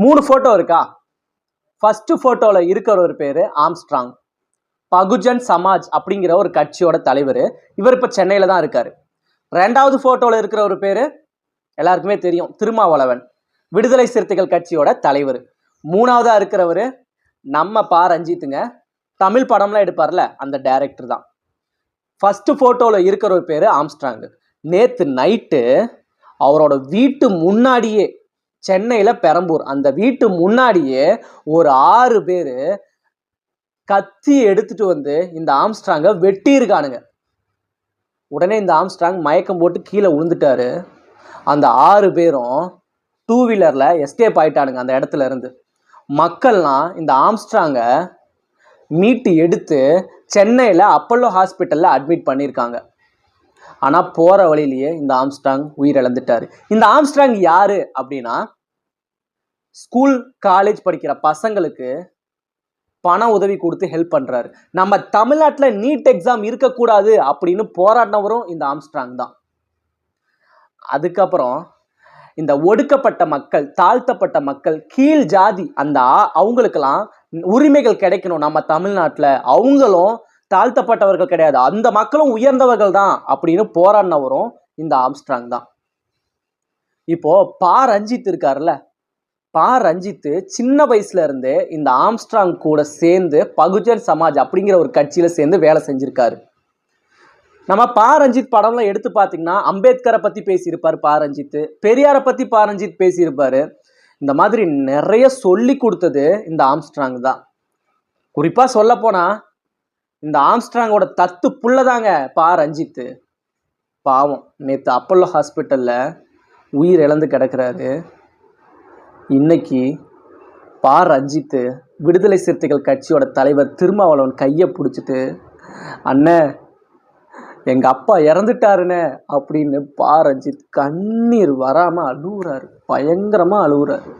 மூணு ஃபோட்டோ இருக்கா? ஃபர்ஸ்ட் ஃபோட்டோவில் இருக்கிற ஒரு பேர் ஆம்ஸ்ட்ராங் பகுஜன் சமாஜ் அப்படிங்கிற ஒரு கட்சியோட தலைவர். இவர் இப்போ சென்னையில் தான் இருக்கார். ரெண்டாவது ஃபோட்டோவில் இருக்கிற ஒரு பேர் எல்லாருக்குமே தெரியும் திருமாவளவன். விடுதலை சிறுத்தைகள் கட்சியோட தலைவர். மூணாவதாக இருக்கிறவர் நம்ம பா. ரஞ்சித்துங்க. தமிழ் படம்லாம் எடுப்பார்ல அந்த டைரக்டர் தான். ஃபர்ஸ்ட் ஃபோட்டோவில் இருக்கிற ஒரு பேர் ஆம்ஸ்ட்ராங் நேற்று நைட்டு அவரோட வீட்டு முன்னாடியே சென்னையில் பெரம்பூர். அந்த வீட்டு முன்னாடியே ஒரு ஆறு பேர் கத்தி எடுத்துட்டு வந்து இந்த ஆம்ஸ்ட்ராங்கை வெட்டியிருக்கானுங்க. உடனே இந்த ஆம்ஸ்ட்ராங் மயக்கம் போட்டு கீழே விழுந்துட்டாரு. அந்த ஆறு பேரும் டூ வீலரில் எஸ்கேப் ஆயிட்டானுங்க அந்த இடத்துல இருந்து. மக்கள்லாம் இந்த ஆம்ஸ்ட்ராங்கை மீட்டு எடுத்து சென்னையில் அப்பல்லோ ஹாஸ்பிட்டலில் அட்மிட் பண்ணியிருக்காங்க. ஆனால் போகிற வழியிலேயே இந்த ஆம்ஸ்ட்ராங் உயிரிழந்துட்டார். இந்த ஆம்ஸ்ட்ராங் யாரு அப்படின்னா ஸ்கூல் காலேஜ் படிக்கிற பசங்களுக்கு பண உதவி கொடுத்து ஹெல்ப் பண்ணுறாரு நம்ம தமிழ்நாட்டில் நீட் எக்ஸாம் இருக்கக்கூடாது அப்படின்னு போராடினவரும் இந்த ஆம்ஸ்ட்ராங் தான். அதுக்கப்புறம் இந்த ஒடுக்கப்பட்ட மக்கள் தாழ்த்தப்பட்ட மக்கள் கீழ் ஜாதி அந்த அவங்களுக்கெல்லாம் உரிமைகள் கிடைக்கணும் நம்ம தமிழ்நாட்டில். அவங்களும் தாழ்த்தப்பட்டவர்கள் கிடையாது. அந்த மக்களும் உயர்ந்தவர்கள் தான் அப்படின்னு போராடினவரும் இந்த ஆம்ஸ்ட்ராங் தான். இப்போ பா ரஞ்சித் இருக்காருல்ல பா ரஞ்சித் சின்ன வயசுல இருந்து இந்த ஆம்ஸ்ட்ராங் கூட சேர்ந்து பகுஜன் சமாஜ் அப்படிங்கிற ஒரு கட்சியில சேர்ந்து வேலை செஞ்சிருக்காரு. நம்ம பா ரஞ்சித் படம்லாம் எடுத்து பார்த்தீங்கன்னா அம்பேத்கரை பத்தி பேசியிருப்பார் பா ரஞ்சித் பெரியாரை பத்தி பா ரஞ்சித் பேசியிருப்பாரு. இந்த மாதிரி நிறைய சொல்லி கொடுத்தது இந்த ஆம்ஸ்ட்ராங் தான். குறிப்பா சொல்ல போனா இந்த ஆம்ஸ்ட்ராங்கோட தத்து புள்ளதாங்க பா ரஞ்சித் பாவம் நேற்று அப்பல்லோ ஹாஸ்பிட்டலில் உயிர் இழந்து கிடக்கிறாரு. இன்னைக்கு பா ரஞ்சித்து விடுதலை சிறுத்தைகள் கட்சியோட தலைவர் திருமாவளவன் கையை பிடிச்சிட்டு அண்ணே எங்கள் அப்பா இறந்துட்டாருன்னு அப்படின்னு பா ரஞ்சித் கண்ணீர் வராமல் அழுகுறாரு பயங்கரமாக அழுகுறாரு